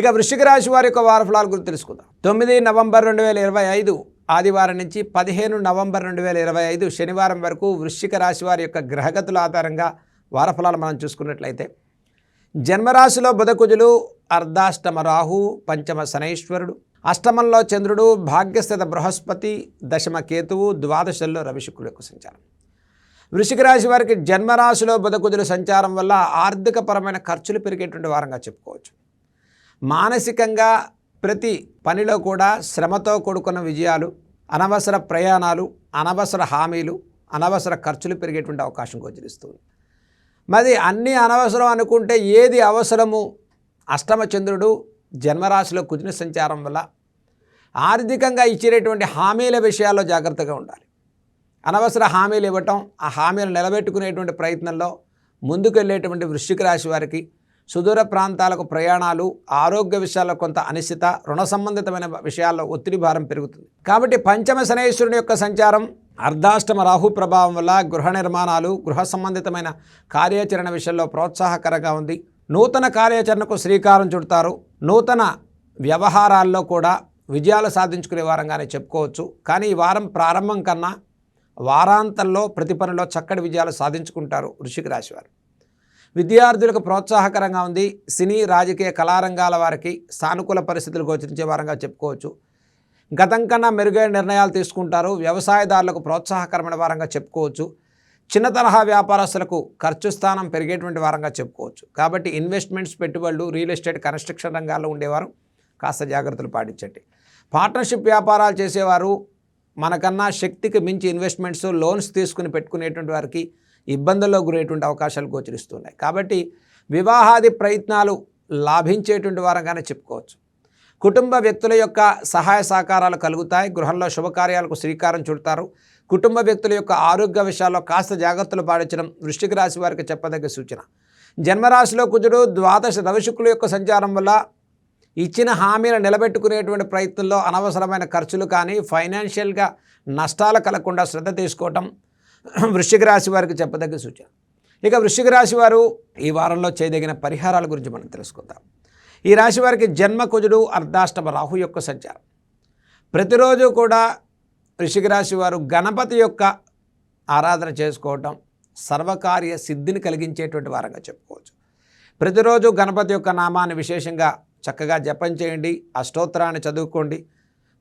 ఇక వృశ్చిక రాశి వారి యొక్క వారఫలాల గురించి తెలుసుకుందాం. తొమ్మిది నవంబర్ రెండు వేల ఇరవై ఐదు ఆదివారం నుంచి పదిహేను నవంబర్ రెండు వేల ఇరవై ఐదు శనివారం వరకు వృశ్చిక రాశి వారి యొక్క గ్రహగతుల ఆధారంగా వారఫలాలు మనం చూసుకున్నట్లయితే జన్మరాశిలో బుధకుజులు అర్ధాష్టమ రాహు పంచమ శనైశ్వరుడు అష్టమంలో చంద్రుడు భాగ్యస్థిత బృహస్పతి దశమ కేతువు ద్వాదశల్లో రవిశుక్రుడు యొక్క సంచారం. వృషిక రాశి వారికి జన్మరాశిలో బుధకుజుల సంచారం వల్ల ఆర్థికపరమైన ఖర్చులు పెరిగేటువంటి వారంగా చెప్పుకోవచ్చు. మానసికంగా ప్రతి పనిలో కూడా శ్రమతో కూడుకున్న విజయాలు అనవసర ప్రయాణాలు అనవసర హామీలు అనవసర ఖర్చులు పెరిగేటువంటి అవకాశం గోచరిస్తుంది. మరి అన్నీ అనవసరం అనుకుంటే ఏది అవసరము? అష్టమ చంద్రుడు జన్మరాశిలో కుదిన సంచారం వల్ల ఆర్థికంగా ఇచ్చేటటువంటి హామీల విషయాల్లో జాగ్రత్తగా ఉండాలి. అనవసర హామీలు ఇవ్వటం ఆ హామీలు నిలబెట్టుకునేటువంటి ప్రయత్నంలో ముందుకు వెళ్ళేటువంటి వృశ్చిక రాశి వారికి సుదూర ప్రాంతాలకు ప్రయాణాలు ఆరోగ్య విషయాల్లో కొంత అనిశ్చిత రుణ సంబంధితమైన విషయాల్లో ఒత్తిడి భారం పెరుగుతుంది. కాబట్టి పంచమ శనేశ్వరుని యొక్క సంచారం అర్ధాష్టమ రాహు ప్రభావం వల్ల గృహ నిర్మాణాలు గృహ సంబంధితమైన కార్యాచరణ విషయంలో ప్రోత్సాహకరంగా ఉంది. నూతన కార్యాచరణకు శ్రీకారం చుడతారు. నూతన వ్యవహారాల్లో కూడా విజయాలు సాధించుకునే వారంగానే చెప్పుకోవచ్చు. కానీ ఈ వారం ప్రారంభం కన్నా వారాంతంలో ప్రతి పనిలో చక్కటి విజయాలు సాధించుకుంటారు వృషిక రాశివారు విద్యార్థులకు ప్రోత్సాహకరంగా ఉంది. సినీ రాజకీయ కళారంగాల వారికి సానుకూల పరిస్థితులు గోచరించే వారంగా చెప్పుకోవచ్చు. గతం కన్నా మెరుగైన నిర్ణయాలు తీసుకుంటారు. వ్యవసాయదారులకు ప్రోత్సాహకరమైన వారంగా చెప్పుకోవచ్చు. చిన్న తరహా వ్యాపారస్తులకు ఖర్చు స్థానం పెరిగేటువంటి వారంగా చెప్పుకోవచ్చు. కాబట్టి ఇన్వెస్ట్మెంట్స్ పెట్టుబడులు రియల్ ఎస్టేట్ కన్స్ట్రక్షన్ రంగాల్లో ఉండేవారు. కాస్త జాగ్రత్తలు పాటించండి. పార్ట్నర్షిప్ వ్యాపారాలు చేసేవారు. మనకన్నా శక్తికి మించి ఇన్వెస్ట్మెంట్స్ లోన్స్ తీసుకుని పెట్టుకునేటువంటి వారికి ఇబ్బందుల్లో గురయ్యేటువంటి అవకాశాలు గోచరిస్తున్నాయి. కాబట్టి వివాహాది ప్రయత్నాలు లాభించేటువంటి వారంగానే చెప్పుకోవచ్చు. కుటుంబ వ్యక్తుల యొక్క సహాయ సహకారాలు కలుగుతాయి. గృహంలో శుభకార్యాలకు శ్రీకారం చుడతారు. కుటుంబ వ్యక్తుల యొక్క ఆరోగ్య విషయాల్లో కాస్త జాగ్రత్తలు పాటించడం వృష్టిక రాశి వారికి చెప్పదగ్గ సూచన. జన్మరాశిలో కుజుడు ద్వాదశ రవిశుక్రుల యొక్క సంచారం వల్ల ఇచ్చిన హామీలు నిలబెట్టుకునేటువంటి ప్రయత్నంలో అనవసరమైన ఖర్చులు కానీ ఫైనాన్షియల్గా నష్టాలు కలగకుండా శ్రద్ధ తీసుకోవటం వృశ్చిక రాశి వారికి చెప్పదగ్గ సూచన. ఇక వృశ్చిక రాశి వారు ఈ వారంలో చేయదగిన పరిహారాల గురించి మనం తెలుసుకుందాం. ఈ రాశి వారికి జన్మ కుజుడు అర్ధాష్టమ రాహు యొక్క సంచారం. ప్రతిరోజు కూడా వృశ్చిక రాశి వారు గణపతి యొక్క ఆరాధన చేసుకోవటం సర్వకార్య సిద్ధిని కలిగించేటువంటి వారంగా చెప్పుకోవచ్చు. ప్రతిరోజు గణపతి యొక్క నామాన్ని విశేషంగా చక్కగా జపం చేయండి అష్టోత్తరాన్ని చదువుకోండి.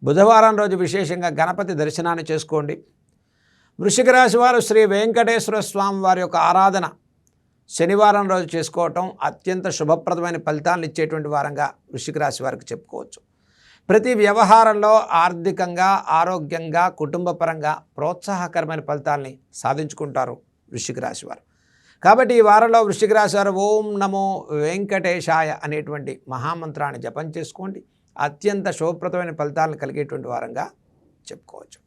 బుధవారం రోజు విశేషంగా గణపతి దర్శనాన్ని చేసుకోండి. వృషిక రాశి వారు శ్రీ వెంకటేశ్వర స్వామి వారి యొక్క ఆరాధన శనివారం రోజు చేసుకోవటం అత్యంత శుభప్రదమైన ఫలితాలను ఇచ్చేటువంటి వారంగా వృషిక రాశి వారికి చెప్పుకోవచ్చు. ప్రతి వ్యవహారంలో ఆర్థికంగా ఆరోగ్యంగా కుటుంబపరంగా ప్రోత్సాహకరమైన ఫలితాల్ని సాధించుకుంటారు వృశ్చిక రాశి వారు. కాబట్టి ఈ వారంలో వృశ్చిక రాశి వారు ఓం నమో వెంకటేశాయ అనేటువంటి మహామంత్రాన్ని జపం చేసుకోండి. అత్యంత శుభప్రదమైన ఫలితాలను కలిగేటువంటి వారంగా చెప్పుకోవచ్చు.